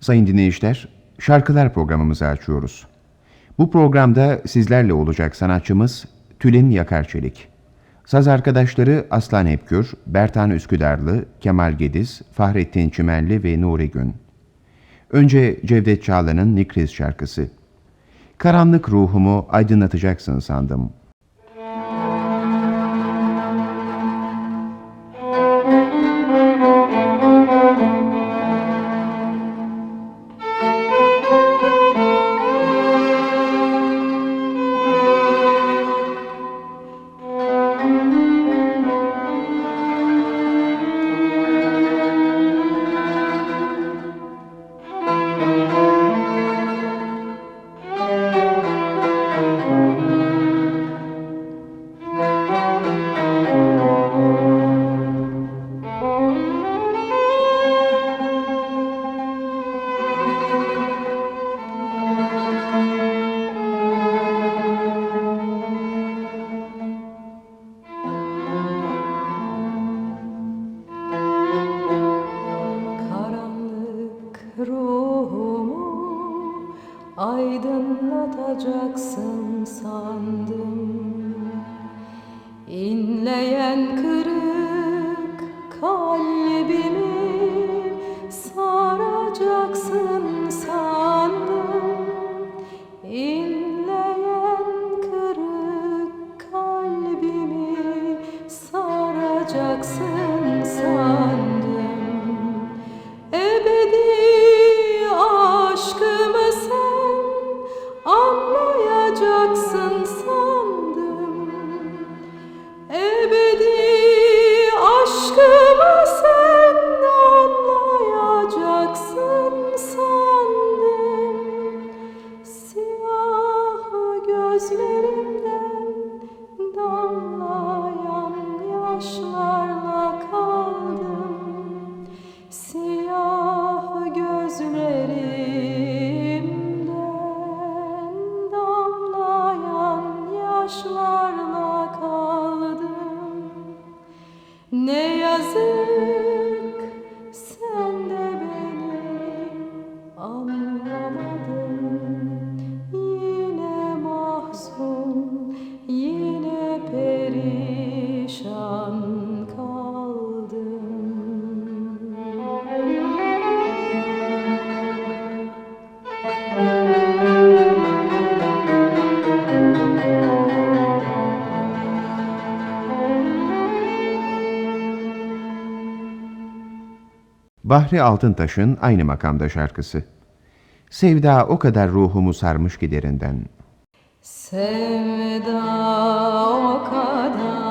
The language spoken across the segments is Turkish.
Sayın dinleyiciler, şarkılar programımızı açıyoruz. Bu programda sizlerle olacak sanatçımız Tülin Yakarçelik. Saz arkadaşları Aslan Hepkür, Bertan Üsküdarlı, Kemal Gediz, Fahrettin Çimenli ve Nuri Gün. Önce Cevdet Çağla'nın Nikriz şarkısı. Karanlık ruhumu aydınlatacaksın sandım. Bahri Altıntaş'ın aynı makamda şarkısı. Sevda o kadar ruhumu sarmış ki derinden. Sevda o kadar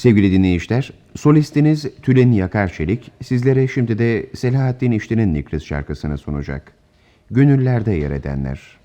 Sevgili dinleyiciler, solistiniz Tülin Yakar Çelik sizlere şimdi de Selahattin İşti'nin Nikris şarkısını sunacak. Gönüllerde yer edenler.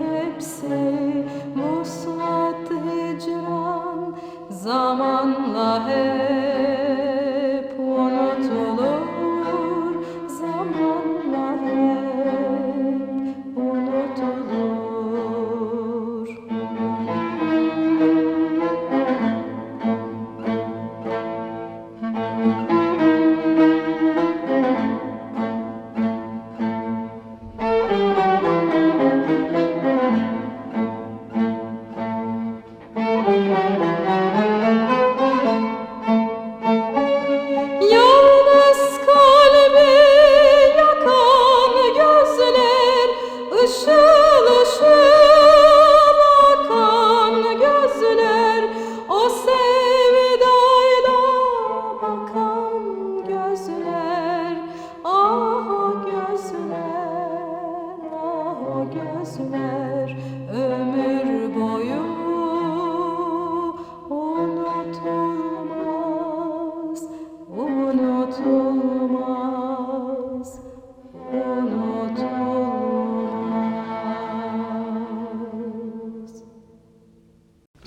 hepsi muslat hicran. Zamanla hep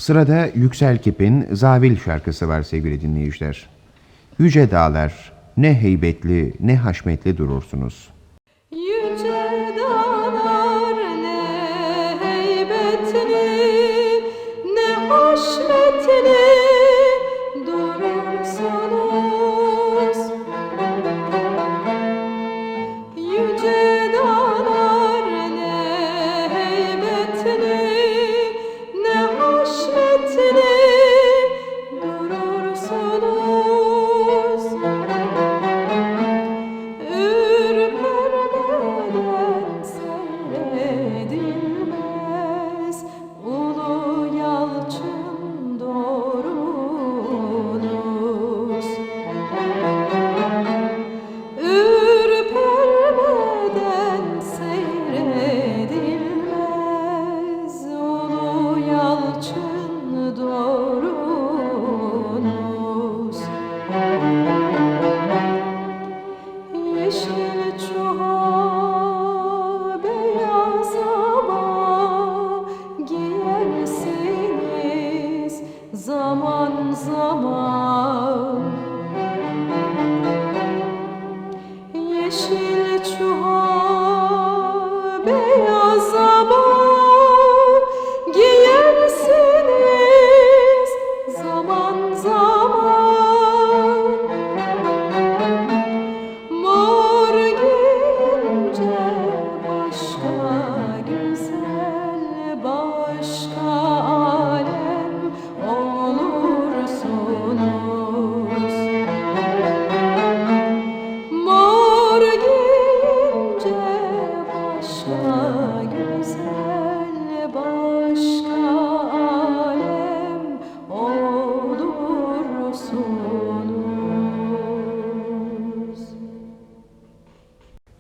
Sırada Yüksel Kip'in Zavil şarkısı var sevgili dinleyiciler. Yüce dağlar, ne heybetli ne haşmetli durursunuz.''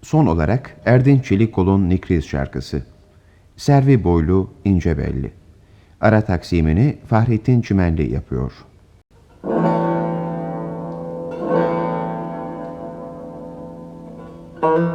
Son olarak Erdin Çelikol'un Nikriz şarkısı. Servi boylu, ince belli. Ara taksimini Fahrettin Çimenli yapıyor. Müzik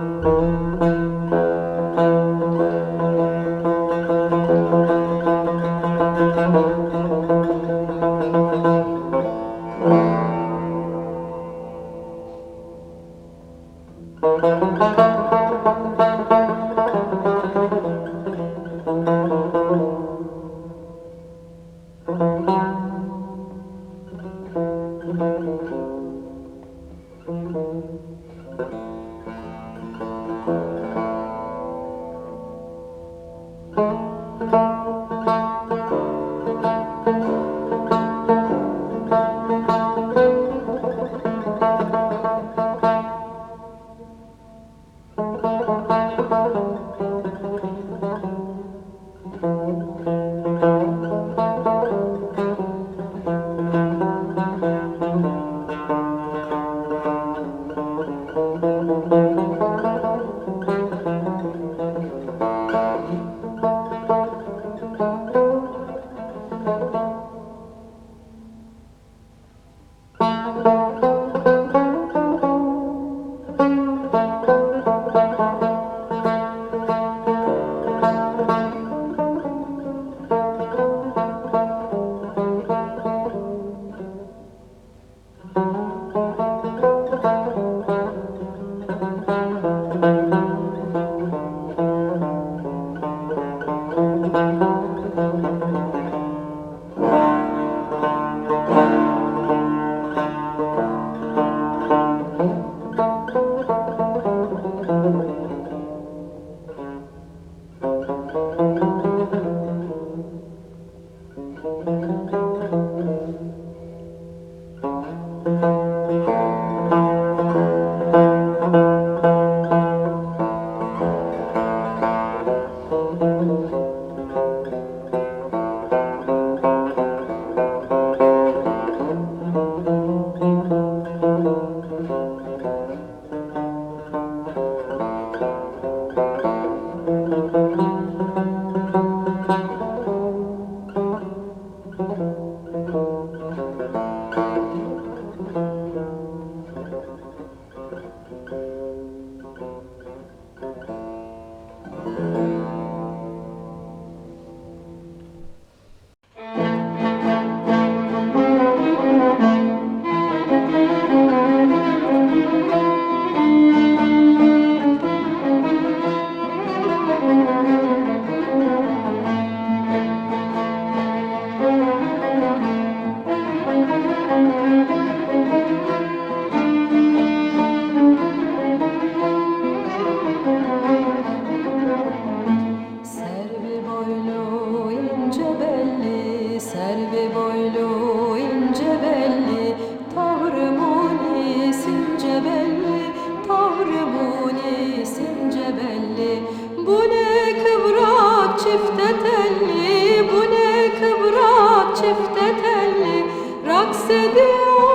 Ooh.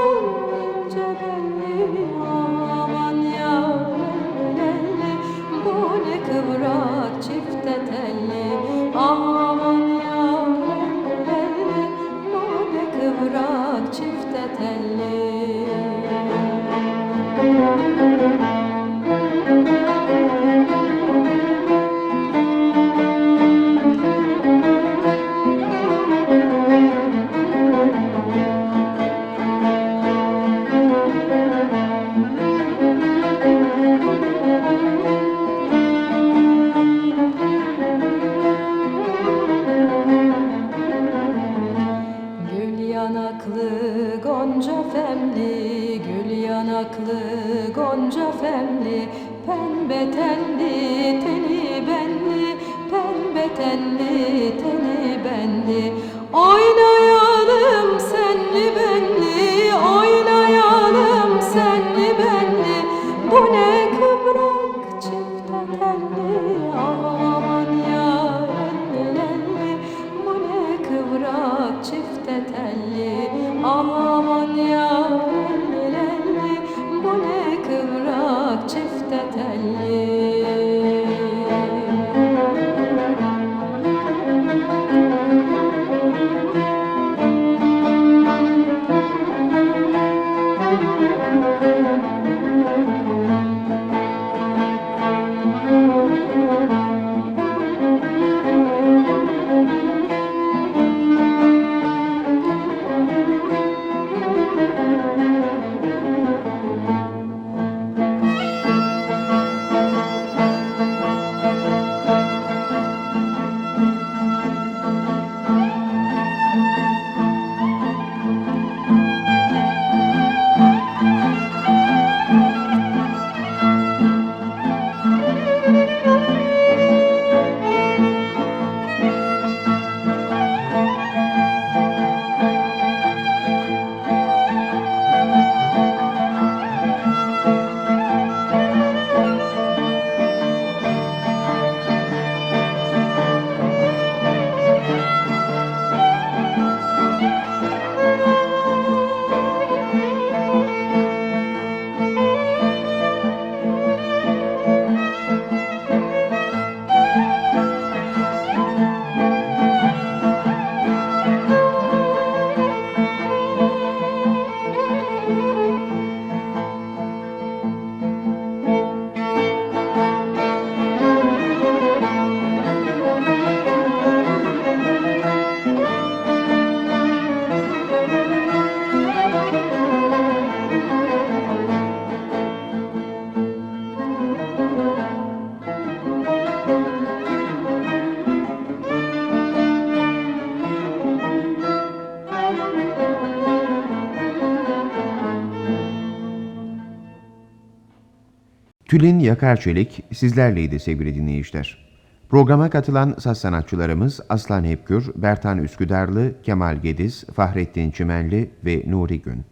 Telli Aman Tülin Yakarçelik sizlerleydi sevgili dinleyiciler. Programa katılan saz sanatçılarımız Aslan Hepgür, Bertan Üsküdarlı, Kemal Gediz, Fahrettin Çimenli ve Nuri Gün.